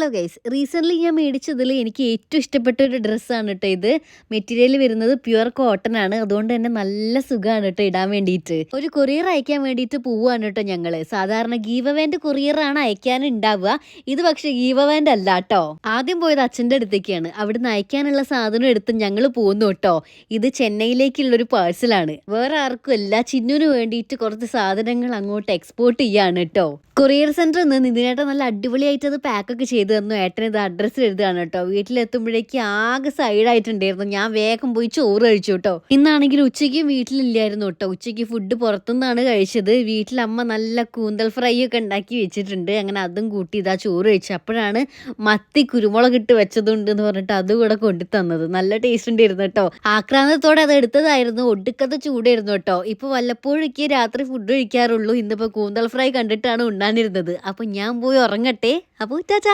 Hello guys recently ഞാൻ മേടിച്ചതിൽ എനിക്ക് ഏറ്റവും ഇഷ്ടപ്പെട്ട ഒരു ഡ്രസ്സാണ് കേട്ടോ ഇത്. മെറ്റീരിയൽ വരുന്നത് പ്യുവർ കോട്ടൺ ആണ്. അതുകൊണ്ട് തന്നെ നല്ല സുഖമാണ് കേട്ടോ ഇടാൻ വേണ്ടിയിട്ട് ഒരു കൊറിയർ അയക്കാൻ വേണ്ടിയിട്ട് പോവുകയാണ് കേട്ടോ ഞങ്ങൾ സാധാരണ ഗീവവേന്റെ കൊറിയറാണ് അയക്കാൻ ഉണ്ടാവുക ഇത് പക്ഷേ ഗീവവേന്റെ അല്ല കേട്ടോ ആദ്യം പോയത് അച്ഛന്റെ അടുത്തേക്കാണ്. അവിടുന്ന് അയക്കാനുള്ള സാധനം എടുത്ത് ഞങ്ങൾ പോകുന്നു കേട്ടോ ഇത് ചെന്നൈയിലേക്കുള്ളൊരു പാഴ്സലാണ് വേറെ ആർക്കും അല്ല. ചിന്നുവിന് വേണ്ടിയിട്ട് കുറച്ച് സാധനങ്ങൾ അങ്ങോട്ട് എക്സ്പോർട്ട് ചെയ്യാണ് കേട്ടോ കൊറിയർ സെന്ററിൽ നിന്ന് നിതിനേട്ടൻ നല്ല അടിപൊളിയായിട്ട് അത് പാക്കൊക്കെ ചെയ്തു തന്നു. ഏട്ടൻ ഇത് അഡ്രസ്സ് എഴുതുകയാണ് കേട്ടോ. വീട്ടിലെത്തുമ്പോഴേക്ക് ആകെ സൈഡായിട്ടുണ്ടായിരുന്നു ഞാൻ വേഗം പോയി ചോറ് കഴിച്ചു കേട്ടോ. ഇന്നാണെങ്കിൽ ഉച്ചയ്ക്ക് വീട്ടിലില്ലായിരുന്നു കേട്ടോ. ഉച്ചയ്ക്ക് ഫുഡ് പുറത്തുനിന്നാണ് കഴിച്ചത്. വീട്ടിൽ അമ്മ നല്ല കൂന്തൽ ഫ്രൈ ഒക്കെ ഉണ്ടാക്കി വെച്ചിട്ടുണ്ട്. അങ്ങനെ അതും കൂട്ടി ഇതാ ചോറ് കഴിച്ചു. അപ്പോഴാണ് മത്തി കുരുമുളക് ഇട്ട് വെച്ചതുണ്ട് എന്ന് പറഞ്ഞിട്ട് അതും കൂടെ കൊണ്ടു തന്നത്. നല്ല ടേസ്റ്റ് ഉണ്ടായിരുന്നു കേട്ടോ. ആക്രാന്തത്തോടെ അത് എടുത്തതായിരുന്നു. ഒടുക്കത്തെ ചൂടായിരുന്നു കേട്ടോ. ഇപ്പൊ വല്ലപ്പോഴൊക്കെ രാത്രി ഫുഡ് കഴിക്കാറുള്ളൂ. ഇന്നിപ്പോ കൂന്തൽ ഫ്രൈ കണ്ടിട്ടാണ് ഉണ്ടാനിരുന്നത് അപ്പൊ ഞാൻ പോയി ഉറങ്ങട്ടെ. അപ്പൊ ടാറ്റാ.